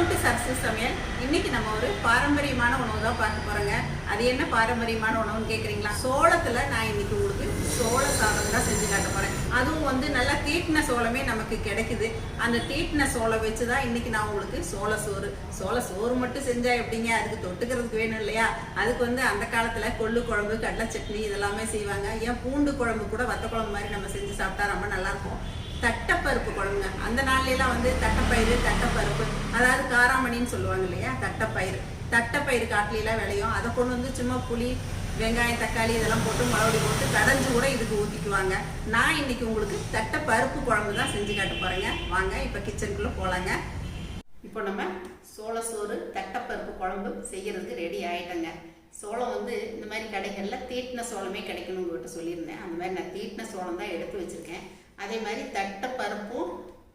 Welcome to success சமையல். இன்னைக்கு நம்ம ஒரு பாரம்பரியமான உணவு தான் பார்க்க போறோங்க. அது என்ன பாரம்பரியமான உணவுன்னு கேட்குறீங்களா சோளத்தில் நான் இன்னைக்கு உங்களுக்கு சோள சாதம் தான் செஞ்சு காட்ட போறேன். அதுவும் வந்து நல்லா தீட்டின சோளமே நமக்கு கிடைக்குது. அந்த தீட்டின சோளம் வச்சு தான் இன்னைக்கு நான் உங்களுக்கு சோள சோறு சோள சோறு மட்டும் செஞ்சா எப்படிங்க? அதுக்கு தொட்டுக்கிறதுக்கு வேணும் இல்லையா? அதுக்கு வந்து அந்த காலத்தில் கொள்ளு குழம்பு கடலை சட்னி இதெல்லாமே செய்வாங்க. ஏன் பூண்டு குழம்பு கூட வத்த குழம்பு மாதிரி நம்ம செஞ்சு சாப்பிட்டா ரொம்ப நல்லா இருக்கும். தட்டப்பருப்பு குழம்புங்க. அந்த நாள்லாம் வந்து தட்டைப்பயிறு தட்டப்பருப்பு அதாவது காராமணின்னு சொல்லுவாங்க இல்லையா தட்டைப்பயிறு. தட்டைப்பயிறு காட்டிலாம் விளையும். அதை கொண்டு வந்து சும்மா புளி வெங்காயம் தக்காளி இதெல்லாம் போட்டு மிளகுடி போட்டு கடைஞ்சு கூட இதுக்கு ஊற்றிக்குவாங்க நான் இன்னைக்கு உங்களுக்கு தட்டைப்பருப்பு குழம்பு தான் செஞ்சு காட்ட போகிறேங்க வாங்க இப்போ கிச்சனுக்குள்ளே போகலாங்க இப்போ நம்ம சோள சோறு தட்டைப்பருப்பு குழம்பு செய்யறதுக்கு ரெடி ஆயிட்டங்க. சோளம் வந்து இந்த மாதிரி கடைகளில் தீட்டின சோளமே கிடைக்கணும் உங்கள்கிட்ட சொல்லியிருந்தேன். அந்த மாதிரி நான் தீட்டின சோளம் தான் எடுத்து வச்சுருக்கேன். அதே மாதிரி தட்டைப்பருப்பும்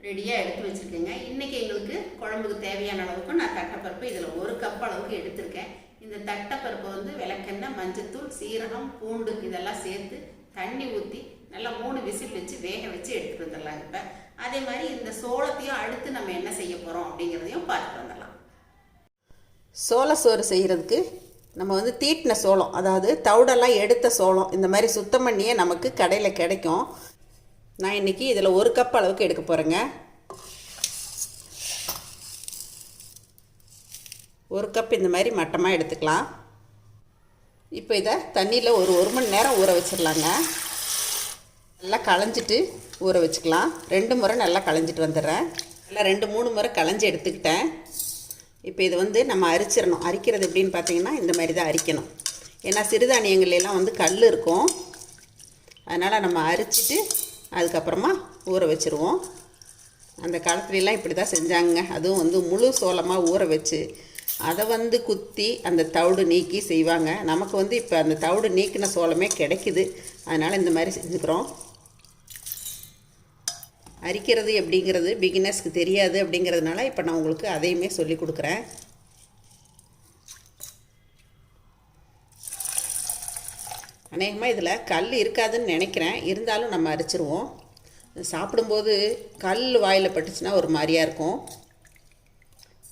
ரெடியாக எடுத்து வச்சுருக்கேங்க. இன்றைக்கி எங்களுக்கு குழம்புக்கு தேவையான அளவுக்கு நான் தட்டைப்பருப்பு இதில் ஒரு கப் அளவுக்கு எடுத்திருக்கேன். இந்த தட்டைப்பருப்பை வந்து விளக்கெண்ணெய் மஞ்சத்தூள் சீரகம் பூண்டு இதெல்லாம் சேர்த்து தண்ணி ஊற்றி நல்லா மூணு விசில் வச்சு வேக வச்சு எடுத்துகிட்டு வந்துடலாம் இப்போ. அதே மாதிரி இந்த சோளத்தையும் அடுத்து நம்ம என்ன செய்ய போகிறோம் அப்படிங்கிறதையும் பார்த்துட்டு வந்துடலாம். சோள சோறு செய்கிறதுக்கு நம்ம வந்து தீட்டின சோளம் அதாவது தவிடெல்லாம் எடுத்த சோளம் இந்த மாதிரி சுத்தம் பண்ணியே நமக்கு கடையில் கிடைக்கும். நான் இன்றைக்கி இதில் ஒரு கப் அளவுக்கு எடுக்க போகிறேங்க ஒரு கப் இந்த மாதிரி மட்டமாக எடுத்துக்கலாம். இப்போ இதை தண்ணியில் ஒரு ஒரு மணி நேரம் ஊற வச்சிடலாங்க. நல்லா களைஞ்சிட்டு ஊற வச்சுக்கலாம். ரெண்டு முறை நல்லா களைஞ்சிட்டு வந்துடுறேன். நல்லா ரெண்டு மூணு முறை களைஞ்சி எடுத்துக்கிட்டேன். இப்போ இது வந்து நம்ம அரிச்சிடணும். அரிக்கிறது எப்படின்னு பார்த்தீங்கன்னா இந்த மாதிரி தான் அரிக்கணும். ஏன்னா சிறுதானியங்கள்ல எல்லாம் வந்து கல் இருக்கும். அதனால் நம்ம அரிச்சிட்டு அதுக்கப்புறமா ஊற வச்சுருவோம். அந்த காலத்துலலாம் இப்படி தான் செஞ்சாங்க அதுவும் வந்து முழு சோளமாக ஊற வச்சு அதை வந்து குத்தி அந்த தவிடு நீக்கி செய்வாங்க. நமக்கு வந்து இப்போ அந்த தவிடு நீக்கின சோளமே கிடைக்குது. அதனால் இந்த மாதிரி செஞ்சுக்கிறோம். அரிக்கிறது அப்படிங்கிறது பிகினர்ஸ்க்கு தெரியாது அப்படிங்கிறதுனால இப்போ நான் உங்களுக்கு அதையுமே சொல்லி கொடுக்குறேன். அநேகமாக இதில் கல் இருக்காதுன்னு நினைக்கிறேன். இருந்தாலும் நம்ம அரைச்சிருவோம். சாப்பிடும்போது கல் வாயில் பட்டுச்சுன்னா ஒரு மாதிரியாக இருக்கும்.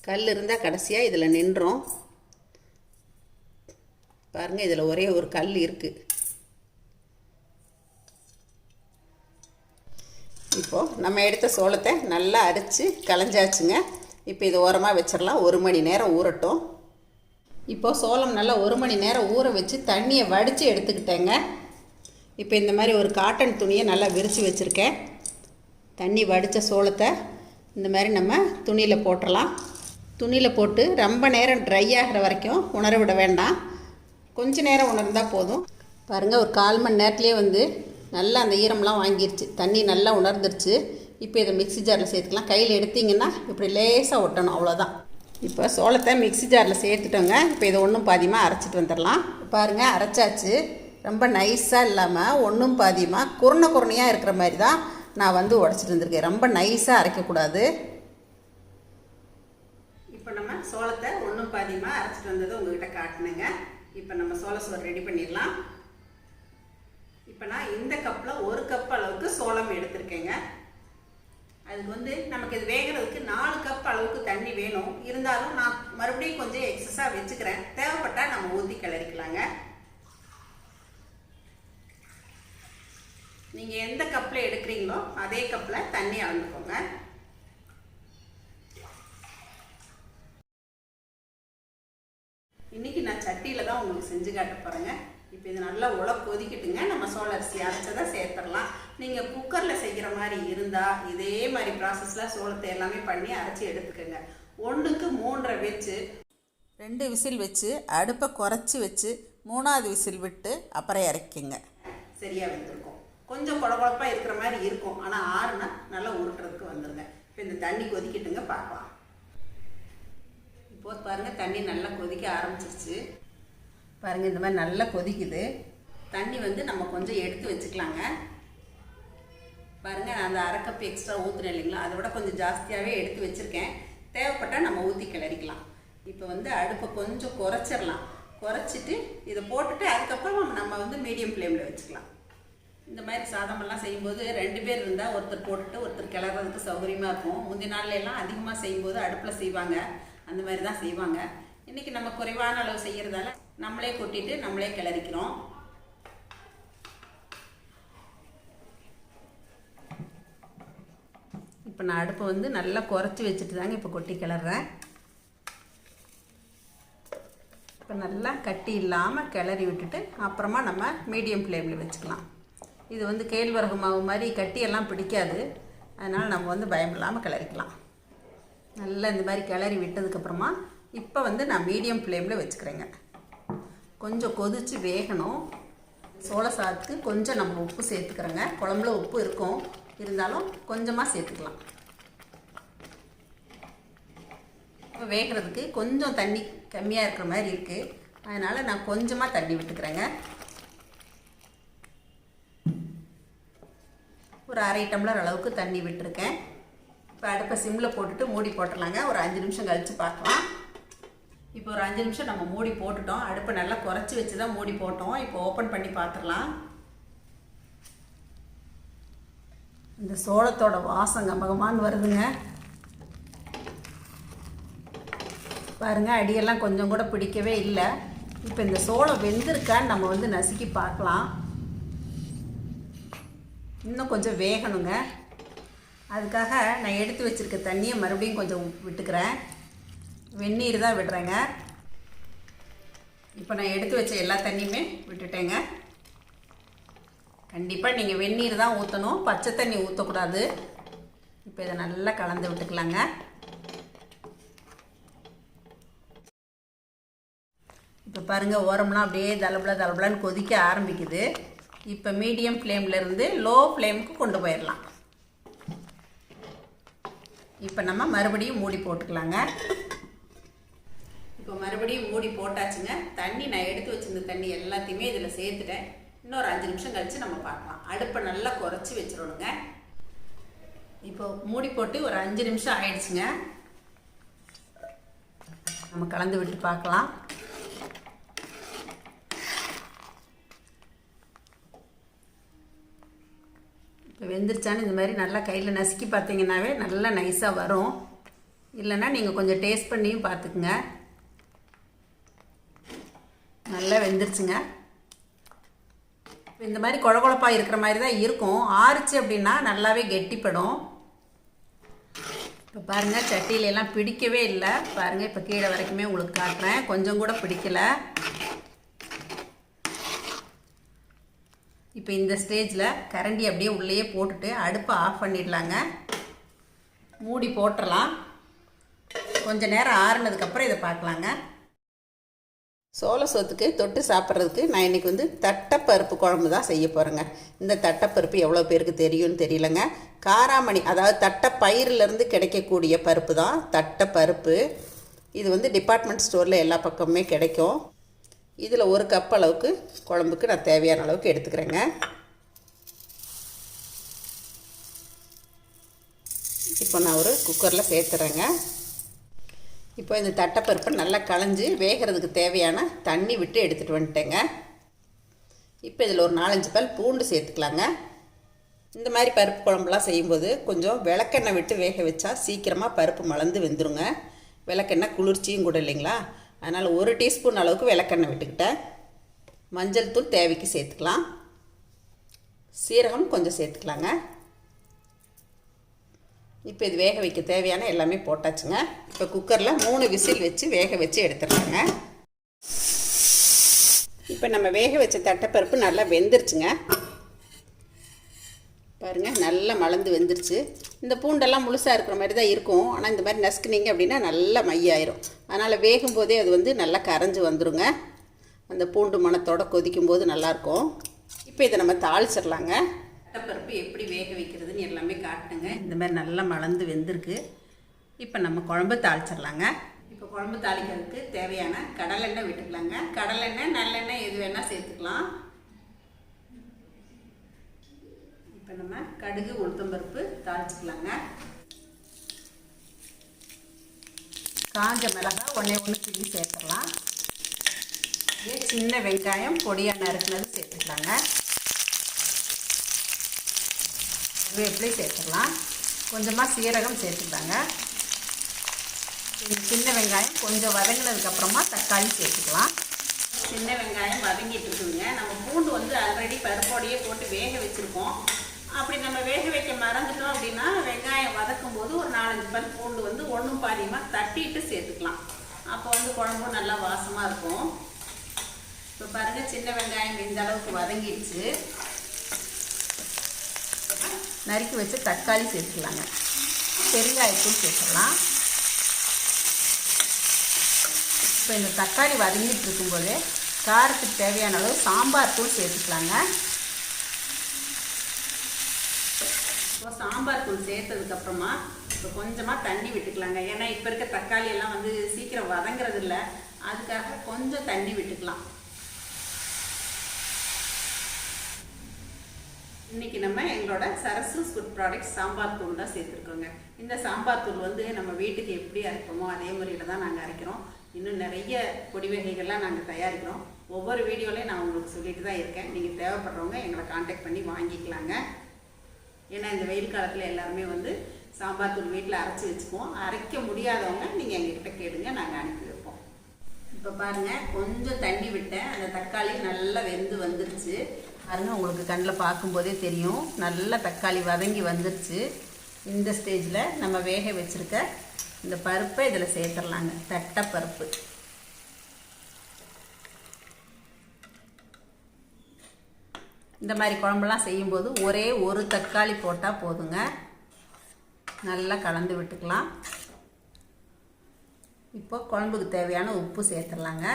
கல் இருந்தால் கடைசியாக இதில் நின்றோம். பாருங்கள் இதில் ஒரே ஒரு கல் இருக்குது இப்போது நம்ம எடுத்த சோளத்தை நல்லா அரித்து களைஞ்சாச்சுங்க. இப்போ இது ஓரமாக வச்சிடலாம் ஒரு மணி நேரம் ஊறட்டும். இப்போது சோளம் நல்லா ஒரு மணி நேரம் ஊற வச்சு தண்ணியை வடித்து எடுத்துக்கிட்டேங்க. இப்போ இந்த மாதிரி ஒரு காட்டன் துணியை நல்லா விரித்து வச்சுருக்கேன். தண்ணி வடித்த சோளத்தை இந்த மாதிரி நம்ம துணியில் போட்டுடலாம் துணியில் போட்டு ரொம்ப நேரம் ட்ரை ஆகிற வரைக்கும் உணர விட வேண்டாம். கொஞ்ச நேரம் உணர்ந்தால் போதும். பாருங்கள் ஒரு கால் மணி நேரத்துலேயே வந்து நல்லா அந்த ஈரம்லாம் வாங்கிருச்சு. தண்ணி நல்லா உணர்ந்துருச்சு. இப்போ இதை மிக்ஸி ஜாரில் சேர்த்துக்கலாம். கையில் எடுத்தீங்கன்னா இப்படி லேசாக ஒட்டணும் அவ்வளோதான் இப்போ சோளத்தை மிக்சி ஜாரில் சேர்த்துட்டோங்க. இப்போ இதை ஒன்றும் பாதியமாக அரைச்சிட்டு வந்துடலாம் பாருங்கள் அரைச்சாச்சு. ரொம்ப நைஸாக இல்லாமல் ஒன்றும் பாதியமாக குருணை குருணையாக இருக்கிற மாதிரி தான் நான் வந்து உடச்சிட்டு வந்திருக்கேன். ரொம்ப நைஸாக அரைக்கக்கூடாது இப்போ நம்ம சோளத்தை ஒன்றும் பாதியமாக அரைச்சிட்டு வந்ததை உங்ககிட்ட காட்டினுங்க. இப்போ நம்ம சோள சோறு ரெடி பண்ணிடலாம். இப்போ நான் இந்த கப்பில் ஒரு கப் அளவுக்கு சோளம் எடுத்திருக்கேங்க. அதுக்கு வந்து நமக்கு இது வேகிறதுக்கு நாலு கப் அளவுக்கு தண்ணி வேணும். இருந்தாலும் நான் மறுபடியும் கொஞ்சம் எக்ஸஸாக வச்சுக்கிறேன். தேவைப்பட்டால் நம்ம ஊற்றி கிளறிக்கலாங்க. நீங்கள் எந்த கப்பில் எடுக்கிறீங்களோ அதே கப்பில் தண்ணி அளந்துக்கோங்க. இன்னைக்கு நான் சட்டியில் தான் உங்களுக்கு செஞ்சு காட்ட போகிறேங்க இப்போ இது நல்லா உழ கொதிக்கிட்டுங்க. நம்ம சோழ அரிசி அரைச்சதை சேர்த்துடலாம். நீங்கள் குக்கரில் செய்கிற மாதிரி இருந்தால் இதே மாதிரி ப்ராசஸில் சோளத்தை எல்லாமே பண்ணி அரைச்சி எடுத்துக்கோங்க. ஒன்றுக்கு மூன்றரை வச்சு ரெண்டு விசில் வச்சு அடுப்பை குறைச்சி வச்சு மூணாவது விசில் விட்டு அப்புறம் இறக்கிங்க. சரியாக வந்திருக்கும். கொஞ்சம் குழகுழப்பாக இருக்கிற மாதிரி இருக்கும். ஆனால் ஆறுனா நல்லா உருட்டுறதுக்கு வந்துடுங்க இப்போ இந்த தண்ணி கொதிக்கிட்டுங்க பார்க்கலாம். இப்போது பாருங்கள் தண்ணி நல்லா கொதிக்க ஆரம்பிச்சிருச்சு. பாருங்கள் இந்த மாதிரி நல்லா கொதிக்குது. தண்ணி வந்து நம்ம கொஞ்சம் எடுத்து வச்சுக்கலாங்க. பாருங்கள் நான் அந்த அரை கப் எக்ஸ்ட்ரா ஊற்றுனேன் இல்லைங்களா? அதை விட கொஞ்சம் ஜாஸ்தியாகவே எடுத்து வச்சுருக்கேன். தேவைப்பட்டால் நம்ம ஊற்றி கிளறிக்கலாம். இப்போ வந்து அடுப்பை கொஞ்சம் குறைச்சிடலாம். குறைச்சிட்டு இதை போட்டுட்டு அதுக்கப்புறம் நம்ம வந்து மீடியம் ஃப்ளேமில் வச்சுக்கலாம். இந்த மாதிரி சாதமெல்லாம் செய்யும்போது ரெண்டு பேர் இருந்தால் ஒருத்தர் போட்டுட்டு ஒருத்தர் கிளறதுக்கு சௌகரியமாக இருக்கும். முந்தைய நாள்லாம் அதிகமாக செய்யும்போது அடுப்பில் செய்வாங்க. அந்த மாதிரி தான் செய்வாங்க. இன்றைக்கி நம்ம குறைவான அளவு செய்கிறதால நம்மளே கொட்டிட்டு நம்மளே கிளறிக்கிறோம். இப்போ நான் அடுப்பை வந்து நல்லா குறைச்சி வச்சுட்டு தாங்க இப்போ கொட்டி கிளறேன். இப்போ நல்லா கட்டி இல்லாமல் கிளறி விட்டுட்டு அப்புறமா நம்ம மீடியம் ஃப்ளேமில் வச்சுக்கலாம். இது வந்து கேழ்வரகு மாவு மாதிரி கட்டியெல்லாம் பிடிக்காது. அதனால் நம்ம வந்து பயம் இல்லாமல் கிளறிக்கலாம். நல்லா இந்த மாதிரி கிளறி விட்டதுக்கப்புறமா இப்போ வந்து நான் மீடியம் ஃப்ளேமில் வச்சுக்கிறேங்க. கொஞ்சம் கொதித்து வேகணும். சோள சாதத்துக்கு கொஞ்சம் நம்ம உப்பு சேர்த்துக்கிறோங்க. குழம்புல உப்பு இருக்கும். இருந்தாலும் கொஞ்சமாக சேர்த்துக்கலாம். இப்போ வேகிறதுக்கு கொஞ்சம் தண்ணி கம்மியாக இருக்கிற மாதிரி இருக்குது அதனால் நான் கொஞ்சமாக தண்ணி விட்டுக்கிறேங்க. ஒரு அரை டம்ளர் அளவுக்கு தண்ணி விட்டுருக்கேன். இப்போ அடுப்பை சிம்மில் போட்டுட்டு மூடி போட்டுடலாங்க ஒரு அஞ்சு நிமிஷம் கழித்து பார்க்கலாம். இப்போ ஒரு அஞ்சு நிமிஷம் நம்ம மூடி போட்டுட்டோம். அடுப்பை நல்லா குறைச்சி வச்சு தான் மூடி போட்டோம். இப்போ ஓப்பன் பண்ணி பார்த்துடலாம். இந்த சோளத்தோட வாசம் கமகமான்னு வருதுங்க. பாருங்க அடியெல்லாம் கொஞ்சம் கூட பிடிக்கவே இல்லை. இப்போ இந்த சோளம் வெந்திருக்கான்னு நம்ம வந்து நசுக்கி பார்க்கலாம். இன்னும் கொஞ்சம் வேகணுங்க. அதுக்காக நான் எடுத்து வச்சுருக்க தண்ணியை மறுபடியும் கொஞ்சம் விட்டுக்கிறேன். வெந்நீர் தான் விடுறேங்க. இப்போ நான் எடுத்து வச்ச எல்லா தண்ணியுமே விட்டுட்டேங்க. கண்டிப்பாக நீங்கள் வெந்நீர் தான் ஊற்றணும் பச்சை தண்ணி ஊற்றக்கூடாது இப்போ இதை நல்லா கலந்து விட்டுக்கலாங்க. இப்போ பாருங்கள் ஓரம்லாம் அப்படியே தளபுல தளபுலான்னு கொதிக்க ஆரம்பிக்குது. இப்போ மீடியம் ஃப்ளேம்லேருந்து லோ ஃப்ளேமுக்கு கொண்டு போயிடலாம் இப்போ நம்ம மறுபடியும் மூடி போட்டுக்கலாங்க. இப்போ மறுபடியும் மூடி போட்டாச்சுங்க. தண்ணி நான் எடுத்து வச்சிருந்த தண்ணி எல்லாத்தையுமே இதில் சேர்த்துட்டேன். இன்னொரு அஞ்சு நிமிஷம் கழித்து நம்ம பார்க்கலாம். அடுப்பை நல்லா குறைச்சி வச்சிடணுங்க. இப்போ மூடி போட்டு ஒரு அஞ்சு நிமிஷம் ஆயிடுச்சுங்க. நம்ம கலந்து விட்டு பார்க்கலாம். இப்போ வெந்துருச்சான்னு இந்த மாதிரி நல்லா கையில் நசுக்கி பார்த்தீங்கன்னாவே நல்லா நைஸாக வரும். இல்லைன்னா நீங்கள் கொஞ்சம் டேஸ்ட் பண்ணியும் பார்த்துக்குங்க. நல்லா வெந்துருச்சுங்க. இந்த மாதிரி குழகுழப்பாக இருக்கிற மாதிரி தான் இருக்கும். ஆறுச்சு அப்படின்னா நல்லாவே கெட்டிப்படும். இப்போ பாருங்கள் சட்டியில எல்லாம் பிடிக்கவே இல்லை. பாருங்கள் இப்போ கீழே வரைக்குமே உங்களுக்கு காட்டுறேன். கொஞ்சம் கூட பிடிக்கலை. இப்போ இந்த ஸ்டேஜில் கரண்டி அப்படியே உள்ளேயே போட்டுட்டு அடுப்பை ஆஃப் பண்ணிடலாங்க. மூடி போட்டுடலாம் கொஞ்சம் நேரம் ஆறுனதுக்கப்புறம் இதை பார்க்கலாங்க. சோள சோத்துக்கு தொட்டு சாப்பிட்றதுக்கு நான் இன்றைக்கி வந்து தட்டைப்பருப்பு குழம்பு தான் செய்ய போகிறேங்க இந்த தட்டைப்பருப்பு எவ்வளோ பேருக்கு தெரியும்னு தெரியலங்க. காராமணி அதாவது தட்டைப்பயிரிலேருந்து கிடைக்கக்கூடிய பருப்பு தான் தட்டைப்பருப்பு. இது வந்து டிபார்ட்மெண்ட் ஸ்டோரில் எல்லா பக்கமுமே கிடைக்கும். இதில் ஒரு கப் அளவுக்கு குழம்புக்கு நான் தேவையான அளவுக்கு எடுத்துக்கிறேங்க. இப்போ நான் ஒரு குக்கரில் சேர்த்துறேங்க. இப்போ இந்த தட்டைப்பருப்பை நல்லா களைஞ்சி வேகிறதுக்கு தேவையான தண்ணி விட்டு எடுத்துகிட்டு வந்துட்டேங்க. இப்போ இதில் ஒரு நாலஞ்சு பல் பூண்டு சேர்த்துக்கலாங்க. இந்த மாதிரி பருப்பு குழம்புலாம் செய்யும்போது கொஞ்சம் விளக்கெண்ணெய் விட்டு வேக வச்சா சீக்கிரமாக பருப்பு மலர்ந்து வெந்துருங்க. விளக்கெண்ணெய் குளிர்ச்சியும் கூட இல்லைங்களா? அதனால் ஒரு டீஸ்பூன் அளவுக்கு விளக்கெண்ணெய் விட்டுக்கிட்டேன். மஞ்சள் தூள் தேவைக்கு சேர்த்துக்கலாம். சீரகம் கொஞ்சம் சேர்த்துக்கலாங்க. இப்போ இது வேக வைக்க தேவையான எல்லாமே போட்டாச்சுங்க. இப்போ குக்கரில் மூணு விசில் வச்சு வேக வச்சு எடுத்துடலாங்க. இப்போ நம்ம வேக வச்ச தட்டைப்பருப்பு நல்லா வெந்துருச்சுங்க. பாருங்கள் நல்லா மலர்ந்து வெந்துருச்சு. இந்த பூண்டெல்லாம் முழுசாக இருக்கிற மாதிரி தான் இருக்கும். ஆனால் இந்த மாதிரி நசுக்குனீங்க அப்படின்னா நல்லா மையாயிரும். அதனால் வேகும் போதே அது வந்து நல்லா கரைஞ்சி வந்துருங்க. அந்த பூண்டு மணத்தோட கொதிக்கும் போது நல்லாயிருக்கும் இப்போ இதை நம்ம தாளிச்சிடலாங்க. பருப்பு எப்படி வேக வைக்கிறதுன்னு எல்லாமே காட்டுங்க. இந்த மாதிரி நல்லா மலர்ந்து வெந்திருக்கு. இப்போ நம்ம குழம்பு தாளிச்சிடலாங்க. இப்போ குழம்பு தாளிக்கிறதுக்கு தேவையான கடலெண்ணெய் விட்டுக்கலாங்க. கடலெண்ணெய் நல்லெண்ணெய் எது வேணால் சேர்த்துக்கலாம். இப்போ நம்ம கடுகு உளுத்தம்பருப்பு தாளிச்சுக்கலாங்க. காஞ்ச மிளகாய் ஒன்றே ஒன்று கிள்ளி சேர்த்துடலாம். இதே சின்ன வெங்காயம் பொடியாக நறுக்குனது சேர்த்துக்கலாங்க. வேப்பிலை சேர்த்துக்கலாம். கொஞ்சமாக சீரகம் சேர்த்துக்கலாங்க. சின்ன வெங்காயம் கொஞ்சம் வதங்கினதுக்கப்புறமா தக்காளி சேர்த்துக்கலாம். சின்ன வெங்காயம் வதங்கிட்டு இருக்குதுங்க. நம்ம பூண்டு வந்து ஆல்ரெடி பருப்போடையே போட்டு வேக வச்சுருக்கோம். அப்படி நம்ம வேக வைக்க மறந்துட்டோம் அப்படின்னா வெங்காயம் வதக்கும் போது ஒரு நாலஞ்சு பல் பூண்டு வந்து ஒன்றும் பாதியமாக தட்டிட்டு சேர்த்துக்கலாம். அப்போ வந்து குழம்பும் நல்லா வாசமாக இருக்கும். இப்போ பாருங்கள் சின்ன வெங்காயம் இந்த அளவுக்கு வதங்கிடுச்சு. நறுக்கி வச்சு தக்காளி சேர்த்துக்கலாங்க. பெருங்காயத்தூள் சேர்த்துக்கலாம். இப்போ இந்த தக்காளி வதங்கிட்டு இருக்கும்போது காரத்துக்கு தேவையான அளவு சாம்பார் தூள் சேர்த்துக்கலாங்க. இப்போ சாம்பார் தூள் சேர்த்ததுக்கப்புறமா இப்போ கொஞ்சமாக தண்ணி விட்டுக்கலாங்க. ஏன்னா இப்போ இருக்க தக்காளி எல்லாம் வந்து சீக்கிரம் வதங்குறது இல்லை அதுக்காக கொஞ்சம் தண்ணி விட்டுக்கலாம். இன்னைக்கு நம்ம எங்களோட சரசு ஃபுட் ப்ராடக்ட் சாம்பார் தூள் தான் சேர்த்துருக்கோங்க. இந்த சாம்பார் தூள் வந்து நம்ம வீட்டுக்கு எப்படி அரைப்போமோ அதே முறையில் தான் நாங்கள் அரைக்கிறோம். இன்னும் நிறைய பொடி வகைகள்லாம் நாங்கள் தயாரிக்கிறோம். ஒவ்வொரு வீடியோலையும் நான் உங்களுக்கு சொல்லிட்டு தான் இருக்கேன். நீங்கள் தேவைப்படுறவங்க எங்களை காண்டாக்ட் பண்ணி வாங்கிக்கலாங்க. ஏன்னா இந்த வெயில் காலத்தில் எல்லாருமே வந்து சாம்பார் தூள் வீட்டில் அரைச்சி வச்சுக்குவோம். அரைக்க முடியாதவங்க நீங்கள் எங்ககிட்ட கேளுங்க நாங்கள் அனுப்பி வைப்போம். இப்போ பாருங்கள் கொஞ்சம் தண்ணி விட்டேன். அந்த தக்காளி நல்லா வெந்து வந்துருச்சு. பாருங்க உங்களுக்கு கண்ணில் பார்க்கும்போதே தெரியும். நல்ல தக்காளி வதங்கி வந்துருச்சு. இந்த ஸ்டேஜில் நம்ம வேக வச்சுருக்க இந்த பருப்பை இதில் சேர்த்துடலாங்க. தட்டைப்பருப்பு இந்த மாதிரி குழம்புலாம் செய்யும்போது ஒரே ஒரு தக்காளி போட்டால் போதுங்க. நல்லா கலந்து விட்டுக்கலாம். இப்போ குழம்புக்கு தேவையான உப்பு சேர்த்துடலாங்க.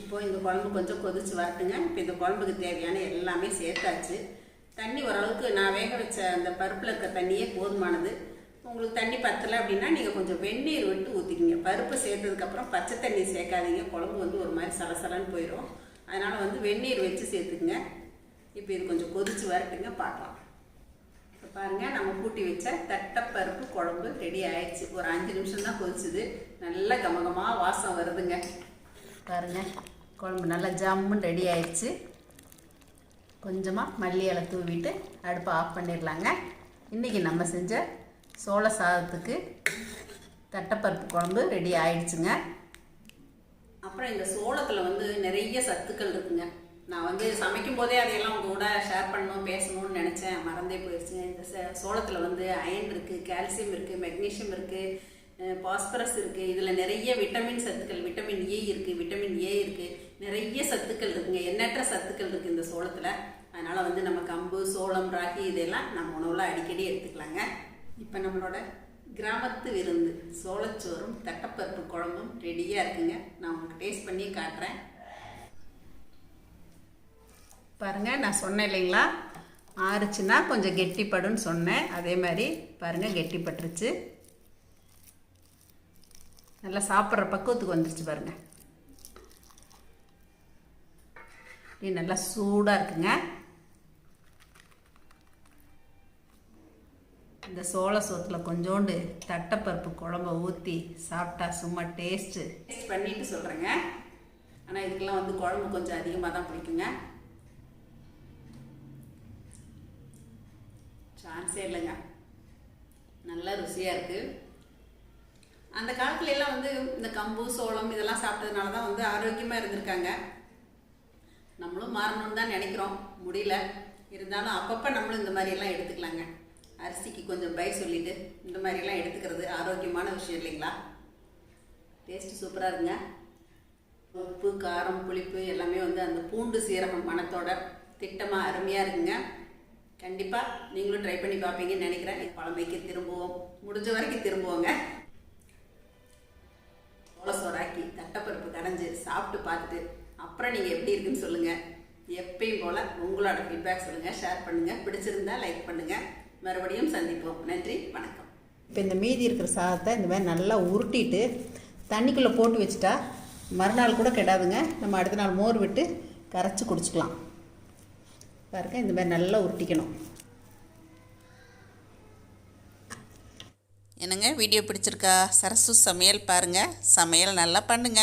இப்போ இந்த குழம்பு கொஞ்சம் கொதிச்சு வரட்டுங்க. இப்போ இந்த குழம்புக்கு தேவையான எல்லாமே சேர்த்தாச்சு. தண்ணி ஓரளவுக்கு நான் வேக வச்ச அந்த பருப்பில் இருக்க தண்ணியே போதுமானது. உங்களுக்கு தண்ணி பத்தலை அப்படின்னா நீங்கள் கொஞ்சம் வெந்நீர் விட்டு ஊற்றிக்கிங்க பருப்பு சேர்த்ததுக்கப்புறம் பச்சை தண்ணி சேர்க்காதீங்க. குழம்பு வந்து ஒரு மாதிரி சலசலன்னு போயிடும் அதனால் வந்து வெந்நீர் வச்சு சேர்த்துக்குங்க. இப்போ இது கொஞ்சம் கொதிச்சு வரட்டுங்க. பார்க்கலாம். இப்போ பாருங்கள் நம்ம கூட்டி வச்ச தட்டைப்பருப்பு குழம்பு ரெடி ஆயிடுச்சு. ஒரு அஞ்சு நிமிஷம் தான் கொதிச்சுது. நல்லா கமகமாக வாசம் வருதுங்க. பாருங்க. குழம்பு நல்லா ஜம்முன்னு ரெடி ஆயிடுச்சு. கொஞ்சமாக மல்லி இலை தூவிட்டு அடுப்பை ஆஃப் பண்ணிடலாங்க. இன்றைக்கி நம்ம செஞ்ச சோள சாதத்துக்கு தட்டைப்பருப்பு குழம்பு ரெடி ஆயிடுச்சுங்க. அப்புறம் இந்த சோளத்தில் வந்து நிறைய சத்துக்கள் இருக்குங்க. நான் வந்து சமைக்கும் போதே அதையெல்லாம் கூட ஷேர் பண்ணணும் பேசணும்னு நினச்சேன். மறந்தே போயிடுச்சுங்க இந்த சோளத்தில் வந்து அயன் இருக்குது கால்சியம் இருக்குது மெக்னீஷியம் இருக்குது பாஸ்பரஸ் இருக்குது இதில் நிறைய விட்டமின் சத்துக்கள் விட்டமின் ஏ இருக்குது விட்டமின் ஏ இருக்குது நிறைய சத்துக்கள் இருக்குங்க. எண்ணற்ற சத்துக்கள் இருக்குது இந்த சோளத்தில். அதனால் வந்து நம்ம கம்பு சோளம் ராகி இதெல்லாம் நம்ம உணவில் அடிக்கடி எடுத்துக்கலாங்க. இப்போ நம்மளோட கிராமத்து விருந்து சோளச்சோறும் தட்டப்பருப்பு குழம்பும் ரெடியாக இருக்குங்க. நான் உங்களுக்கு டேஸ்ட் பண்ணி காட்டுறேன். பாருங்க நான் சொன்னேன் இல்லைங்களா? ஆறுச்சுன்னா கொஞ்சம் கெட்டிப்படுன்னு சொன்னேன். அதே மாதிரி பாருங்கள் கெட்டிப்பட்டுருச்சு. நல்லா சாப்பிட்ற பக்குவத்துக்கு வந்துருச்சு பாருங்க. இது நல்லா சூடாக இருக்குங்க. இந்த சோள சோத்தில் கொஞ்சோண்டு தட்டைப்பருப்பு குழம்ப ஊற்றி சாப்பிட்டா சும்மா டேஸ்ட்டு டேஸ்ட் பண்ணிட்டு சொல்கிறேங்க ஆனால் இதுக்கெல்லாம் வந்து குழம்பு கொஞ்சம் அதிகமாக தான் பிடிக்குங்க. சான்ஸே இல்லைங்க. நல்லா ருசியாக இருக்குது அந்த காலத்துல எல்லாம் வந்து இந்த கம்பு சோளம் இதெல்லாம் சாப்பிட்டதுனால தான் வந்து ஆரோக்கியமாக இருந்திருக்காங்க. நம்மளும் மாறணும்னு தான் நினைக்கிறோம். முடியல. இருந்தாலும் அப்பப்போ நம்மளும் இந்த மாதிரியெல்லாம் எடுத்துக்கலாங்க. அரிசிக்கு கொஞ்சம் பை சொல்லிட்டு இந்த மாதிரியெல்லாம் எடுத்துக்கிறது ஆரோக்கியமான விஷயம் இல்லைங்களா? டேஸ்ட் சூப்பராக இருக்குங்க உப்பு காரம் புளிப்பு எல்லாமே வந்து அந்த பூண்டு சீரகம் மணத்தோட திட்டமாக அருமையாக இருக்குங்க. கண்டிப்பாக நீங்களும் ட்ரை பண்ணி பார்ப்பீங்கன்னு நினைக்கிறேன். பழமைக்கு திரும்புவோம் முடிஞ்ச வரைக்கும் திரும்புவோங்க. சோளசோறாக்கி தட்டைப்பருப்பு கடைஞ்சி சாப்பிட்டு பார்த்துட்டு அப்புறம் நீங்கள் எப்படி இருக்குன்னு சொல்லுங்கள் எப்பயும் போல் உங்களோட ஃபீட்பேக் சொல்லுங்கள் ஷேர் பண்ணுங்கள் பிடிச்சிருந்தா லைக் பண்ணுங்கள் மறுபடியும் சந்திப்போம். நன்றி வணக்கம். இப்போ இந்த மீதி இருக்கிற சாதத்தை இந்த மாதிரி நல்லா உருட்டிட்டு தண்ணிக்குள்ளே போட்டு வச்சுட்டா மறுநாள் கூட கெடாதுங்க. நம்ம அடுத்த நாள் மோர் விட்டு கரைச்சி குடிச்சிக்கலாம். பாருங்கள் இந்த மாதிரி நல்லா உருட்டிக்கணும். என்னங்க வீடியோ பிடிச்சிருக்கா? சரசு சமையல் பாருங்கள் சமையல் நல்லா பண்ணுங்க.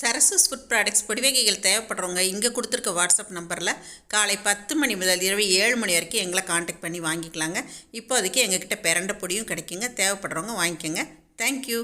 சரசஸ் ஃபுட் ப்ராடக்ட்ஸ் பொடி வகைகள் தேவைப்படுறவங்க இங்கே கொடுத்துருக்க வாட்ஸ்அப் நம்பரில் காலை பத்து மணி முதல் இரவு ஏழு மணி வரைக்கும் எங்களை காண்டாக்ட் பண்ணி வாங்கிக்கலாங்க. இப்போதைக்கு எங்ககிட்ட பிறண்ட பொடியும் கிடைக்குங்க. தேவைப்படுறவங்க வாங்கிக்கோங்க. தேங்க்யூ